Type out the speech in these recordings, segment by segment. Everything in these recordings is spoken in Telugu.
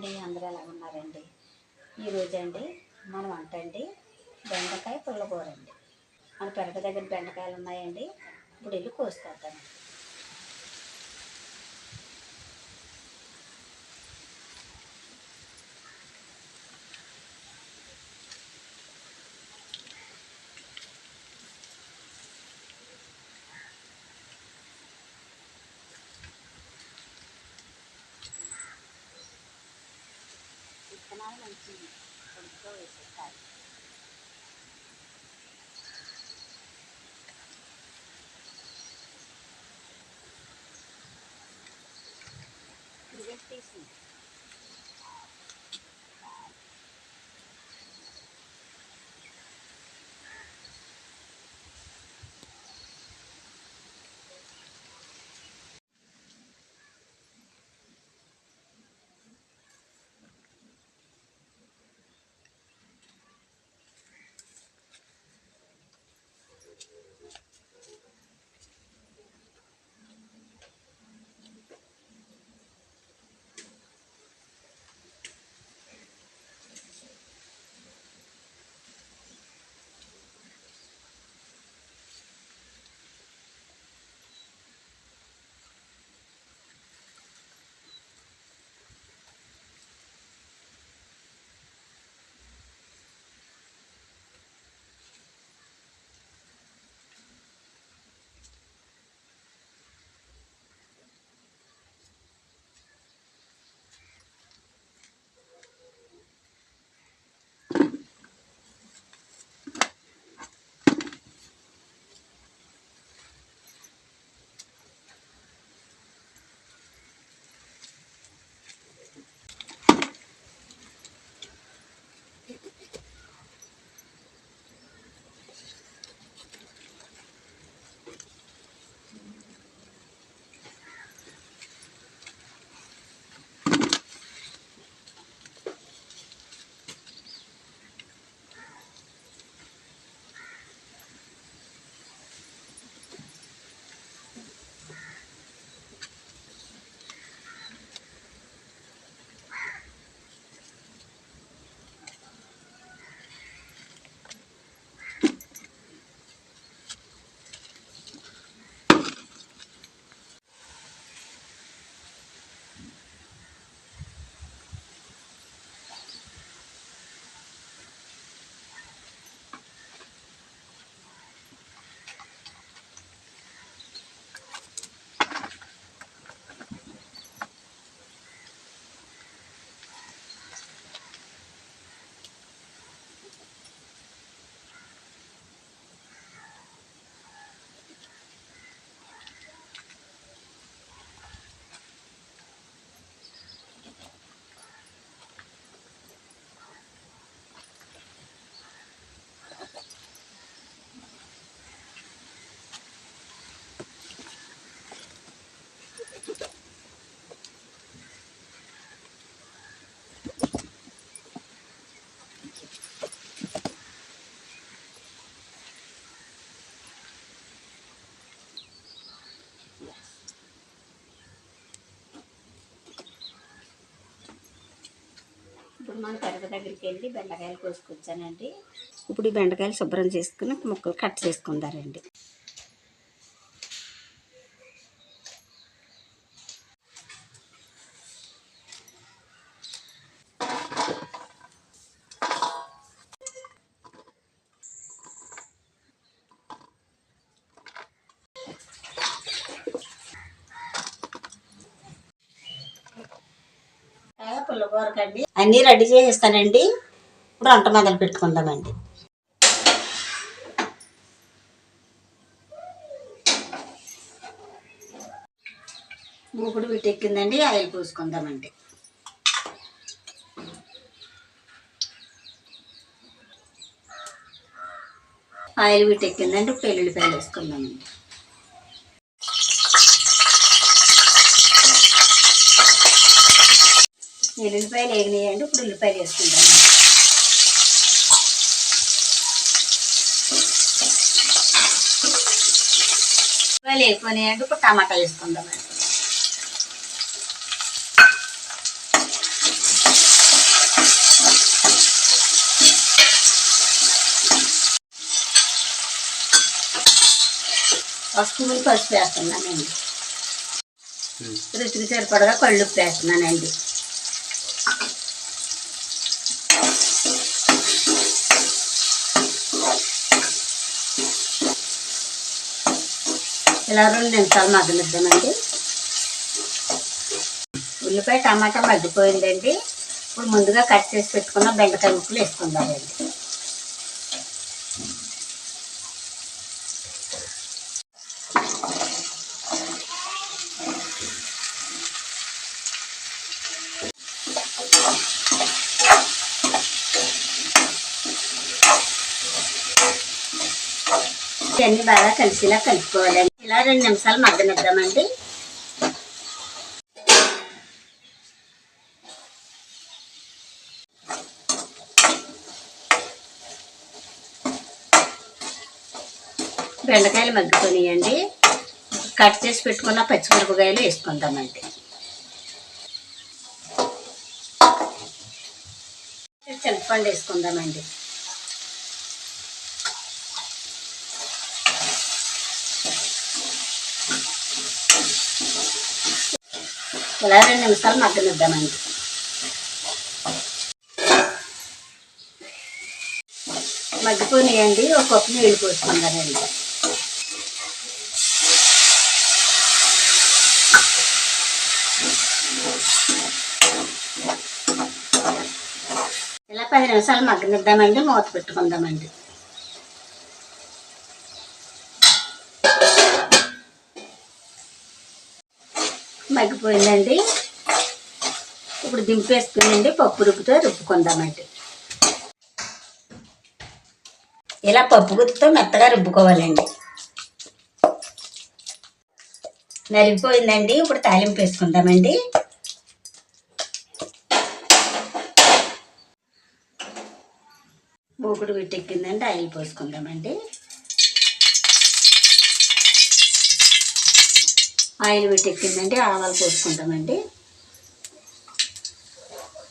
అండి అందరూ ఎలా ఉన్నారండి? ఈరోజు అండి మన వంట అండి బెండకాయ పుల్లకూర అండి. మన పెరట దగ్గర బెండకాయలు ఉన్నాయండి ఇప్పుడు వెళ్ళి కోసుకొద్దామండి. It 很多 a very. మన పెరగ దగ్గరికి వెళ్ళి బెండకాయలు కోసుకొచ్చానండి. ఇప్పుడు ఈ బెండకాయలు శుభ్రం చేసుకుని ముక్కలు కట్ చేసుకుందారండి. పుల్లకూరకండి అన్నీ రెడీ చేసేస్తానండి. ఇప్పుడు వంట మొదలు పెట్టుకుందామండి. మూకుడు పెట్టెక్కిందండి ఆయిల్ పోసుకుందామండి. ఆయిల్ పెట్టెక్కిందండి ఇప్పుడు ఎల్లుల్లిపాయలు వేసుకుందామండి. ఉల్లిపాయలు వేగినాయండి ఇప్పుడు ఉల్లిపాయలు వేసుకుంటాను ఉల్లిపాయలు వేగిపోయినాయండి ఇప్పుడు టమాటా వేసుకుంటాం పసుపు పసుపు వేస్తున్నానండి. రుచికి సరిపడగా కళ్ళు వేస్తున్నానండి ఇలా రెండు నిమిషాలు మగ్గనిద్దామండి. ఉల్లిపాయ టమాటా మగ్గిపోయిందండి. ఇప్పుడు ముందుగా కట్ చేసి పెట్టుకున్న బెండకాయ ముక్కలు వేసుకుందామండి. ఇవన్నీ బాగా కలిసిలా కలుపుకోవాలండి. ఇలా రెండు నిమిషాలు మగ్గనిద్దామండి. బెండకాయలు మగ్గిపోయినాయండి కట్ చేసి పెట్టుకున్న పచ్చిమిరపకాయలు వేసుకుందామండి. చింతపండు వేసుకుందామండి. ఇలా రెండు నిమిషాలు మగ్గనిద్దామండి. మగ్గిపోయినాయండి. ఒక కప్పు నీళ్ళు పోసుకుందామండి. ఇలా పది నిమిషాలు మగ్గనిద్దామండి. మూత పెట్టుకుందామండి. మగ్గిపోయిందండి. ఇప్పుడు దింపేసుకునండి పప్పు రుబ్బుతో రుబ్బుకుందామండి. ఇలా పప్పు గుత్తితో మెత్తగా రుబ్బుకోవాలండి. నలిగిపోయిందండి ఇప్పుడు తాలింపు వేసుకుందామండి. మూకుడు పెట్టెక్కిందండి ఆయిల్ పోసుకుందామండి. ఆయిల్ పెట్టెక్కిందండి ఆవాలు పోసుకుంటామండి.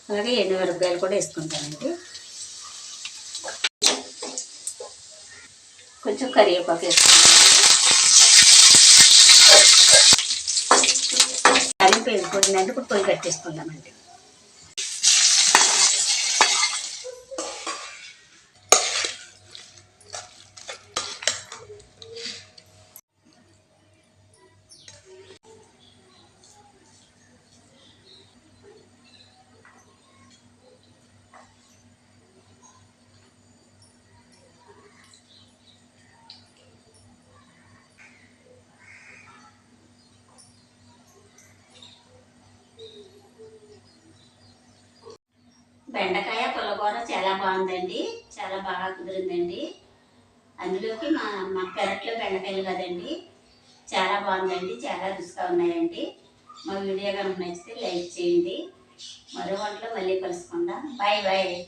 అలాగే ఎండుమిరపకాయలు కూడా వేసుకుంటామండి. కొంచెం కరివేపాకు వేసుకుంటాం తాలింపు వేసుకుంటుందంటే ఇప్పుడు పొయ్యి కట్టేసుకుందామండి బెండకాయ పుల్లకూర చాలా బాగుందండి. చాలా బాగా కుదిరిందండి. అందులోకి మా మా పెరట్లో బెండకాయలు కదండి. చాలా బాగుందండి. చాలా రుచిగా ఉన్నాయండి. మా వీడియో కనుక నచ్చితే లైక్ చేయండి. మరో వంటలో మళ్ళీ కలుసుకుందాం. Bye bye.